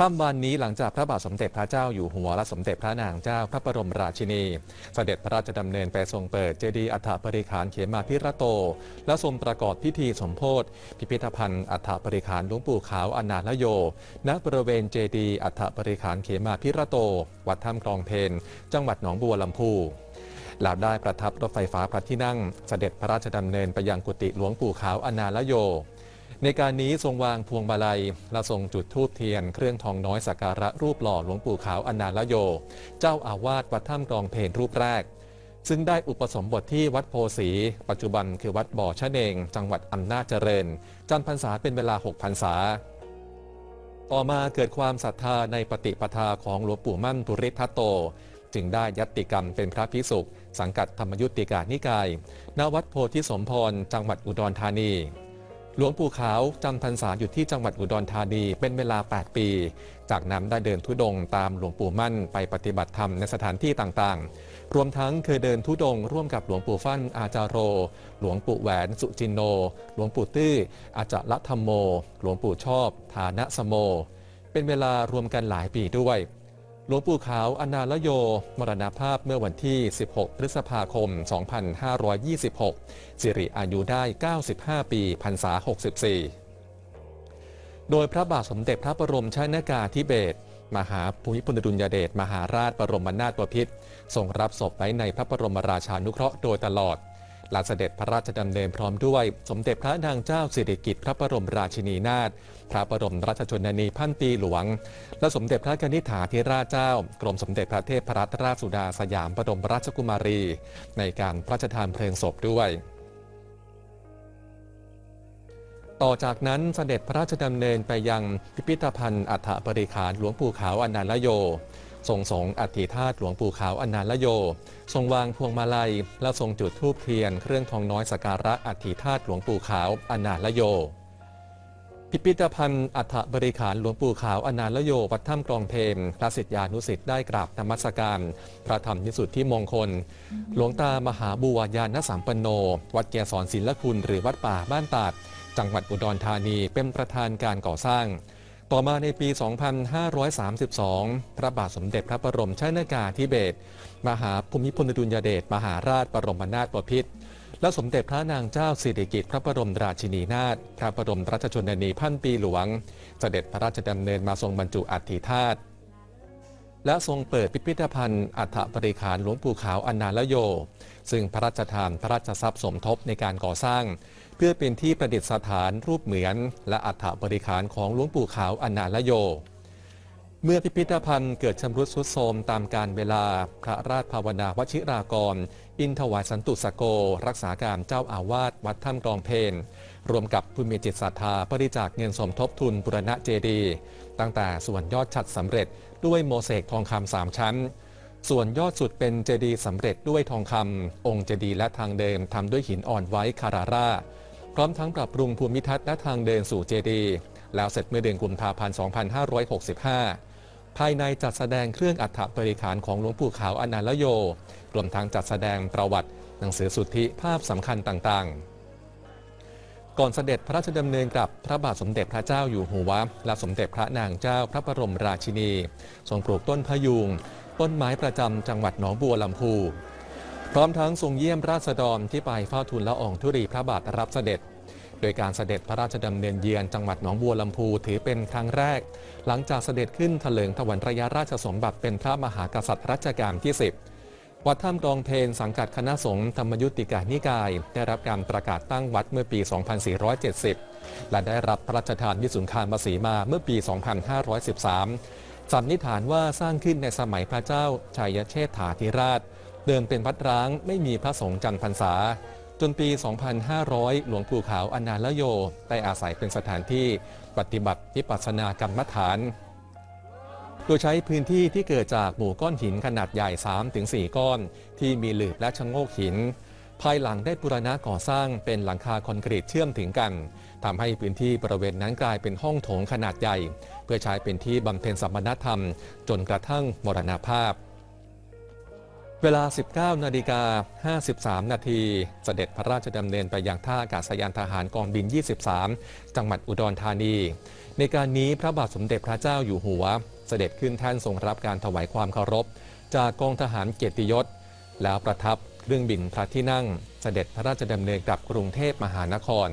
ข้ามวันนี้หลังจากพระบาทสมเด็จพระเจ้าอยู่หัวและสมเด็จพระนางเจ้าพระบรมราชินี เสด็จพระราชดำเนินไปทรงเปิดเจดีย์อัฐปริขารเขมาพิระโต และทรงประกอบพิธีสมโพธิพิพิธภัณฑ์อัฐปริขารหลวงปู่ขาวอนาลโย ณบริเวณเจดีย์อัฐปริขารเขมาพิระโต วัดถ้ำคลองเพนจังหวัดหนองบัวลำพูแล้วได้ประทับรถไฟฟ้าพระที่นั่ง เสด็จพระราชดำเนินไปยังกุฏิหลวงปู่ขาวอนาลโย ในการนี้ทรงวางพวงมาลัยและทรงจุดธูปเทียน เครื่องทองน้อยสักการะรูปหล่อหลวงปู่ขาวอนาลโย เจ้าอาวาสวัดถ้ำกองเพนรูปแรก ซึ่งได้อุปสมบทที่วัดโพสี ปัจจุบันคือวัดบ่อชะเนง จังหวัดอำนาจเจริญจำพรรษาเป็นเวลา 6 พรรษา ต่อมาเกิดความศรัทธาในปฏิปทาของหลวงปู่มั่นปุริทัตโต จึงได้ยัตติกรรมเป็นพระภิกษุสังกัดธรรมยุติกานิกาย ณ วัดโพธิสมพร จังหวัดอุดรธานี หลวงปู่ขาวจำพรรษาอยู่ที่จังหวัดอุดรธานีเป็นเวลา 8 ปี จากนั้นได้เดินทุดงค์ตามหลวงปู่มั่นไปปฏิบัติธรรมในสถานที่ต่างๆ รวมทั้งเคยเดินทุดงค์ร่วมกับหลวงปู่ฟั่นอาจารโร หลวงปู่แหวนสุจินโน หลวงปู่ตื้อ อาจาระธรรมโม หลวงปู่ชอบ ฐานะสโม เป็นเวลารวมกันหลายปีด้วย หลวงปู่ขาวอนาลโย มรณภาพเมื่อวันที่ 16 พฤษภาคม 2526 สิริอายุได้ 95 ปีพรรษา 64 โดยพระบาทสมเด็จพระบรมชนากาธิเบศรมหาภูมิพลอดุลยเดชมหาราชบรมนาถบพิตรทรงรับศพไว้ในพระบรมราชานุเคราะห์โดยตลอด หลังเสด็จพระราชดำเนินพร้อมด้วย สมเด็จพระนางเจ้าสิริกิติ์พระบรมราชินีนาถพระบรมราชชนนีพันปีหลวง และสมเด็จพระกนิษฐาธิราชเจ้า กรมสมเด็จพระเทพรัตนราชสุดาสยามบรมราชกุมารี ในการพระราชทานเพลิงศพด้วยต่อจากนั้นเสด็จพระราชดำเนินไปยังพิพิธภัณฑ์อัฐปริขารหลวงปู่ขาวอนันตโย ทรงสงอัฐิธาตุหลวงปู่ขาวอนันตโย ทรงวางพวงมาลัย และทรงจุดธูปเทียน เครื่องทองน้อยสการะอัฐิธาตุหลวงปู่ขาวอนันตโย พิพิธภัณฑ์อัฐบริขารหลวงปู่ขาวอนันตโยวัดถ้ำกรองเพมพระสิทธิานุสิทธิ์ได้กราบธรรมสการ พระธรรมนิสุทธิมงคล หลวงตามหาบัวยานสัมปันโน วัดแกสอนศิลคุณหรือวัดป่าบ้านตาดจังหวัดอุดรธานีเป็นประธานการก่อสร้าง ต่อมาในปี 2532 พระบาทสมเด็จพระบรมชนากาธิเบศรมหาภูมิพลอดุลยเดชมหาราชบรมนาถบพิตรและสมเด็จพระนางเจ้าสิริกิติ์พระบรมราชินีนาถพระบรมราชชนนีพันปีหลวง เสด็จพระราชดำเนินมาทรงบรรจุอัฐิธาตุและทรงเปิดพิพิธภัณฑ์อัฐบริขารหลวงปู่ขาวอนาลโย ซึ่งพระราชทานพระราชทรัพย์สมทบในการก่อสร้าง เพื่อเป็นที่ประดิษฐานรูปเหมือน และอัฐบริขารของหลวงปู่ขาวอนาลโย เมื่อพิพิธภัณฑ์เกิดชำรุดทรุดโทรมตามการเวลา พระราชภาวนาวชิรากร อินทวายสันตุสโก รักษาการเจ้าอาวาสวัดถ้ำกรองเพนรวมกับผู้มีจิตศรัทธาบริจาคเงินสมทบทุนบุรณะเจดีย์ตั้งแต่ส่วนยอดฉัดสำเร็จด้วยโมเสกทองคำสามชั้น ส่วนยอดสุดเป็นเจดีย์สำเร็จด้วยทองคำองค์เจดีย์และทางเดินทำด้วยหินอ่อนไว้คาราร่า พร้อมทั้งปรับปรุงภูมิทัศน์และทางเดินสู่เจดีย์แล้วเสร็จเมื่อเดือนกุมภาพันธ์ 2565 ภายในจัดแสดงเครื่องอัฐบริขารของหลวงปู่ขาวอนันตโย รวมทั้งจัดแสดงประวัติ หนังสือสุทธิภาพสำคัญต่างๆ ก่อนเสด็จพระราชดำเนินกับพระบาทสมเด็จพระเจ้าอยู่หัวและสมเด็จพระนางเจ้าพระบรมราชินี ทรงปลูกต้นพยูงต้นไม้ประจำจังหวัดหนองบัวลำพู พร้อมทั้งทรงเยี่ยมราษฎรที่ไปเฝ้าทูลละอองธุรีพระบาทรับเสด็จ โดยการเสด็จพระราชดำเนินเยือนจังหวัดหนองบัวลำพูถือเป็นครั้งแรก หลังจากเสด็จขึ้นถลิงถวันระยะราชสมบัติเป็นพระมหากษัตริย์รัชกาลที่ 10 วัดถ้ำกองเพนสังกัดคณะสงฆ์ธรรมยุติกานิกาย ได้รับการประกาศตั้งวัดเมื่อปี 2470 และได้รับพระราชทานวิสุงคารมาสีมาเมื่อปี 2513สันนิษฐานว่าสร้างขึ้นในสมัยพระเจ้าชัยเชษฐาธิราช เดิมเป็นวัดร้างไม่มีพระสงฆ์จำพรรษา จนปี 2500 หลวงปู่ขาวอนาลโยได้อาศัยเป็นสถานที่ปฏิบัติวิปัสนากรรมฐาน โดยใช้พื้นที่ที่เกิดจากหมู่ก้อนหินขนาดใหญ่ 3-4 ก้อน ที่มีหลืบและชะโงกหิน ภายหลังได้บูรณะก่อสร้างเป็นหลังคาคอนกรีตเชื่อมถึงกันทำให้พื้นที่บริเวณนั้นกลายเป็นห้องโถงขนาดใหญ่ เพื่อใช้เป็นที่บำเพ็ญสัมณธรรม จนกระทั่งมรณภาพ เวลา 19 นาฬิกา 53 นาทีเสด็จพระราชดำเนินไปยังท่าอากาศยานทหารกองบิน 23 จังหวัดอุดรธานี ในการนี้พระบาทสมเด็จพระเจ้าอยู่หัว เสด็จขึ้นแท่นทรงรับการถวายความเคารพ จากกองทหารเกียรติยศ แล้วประทับเครื่องบินพระที่นั่ง เสด็จพระราชดำเนินกลับกรุงเทพมหานคร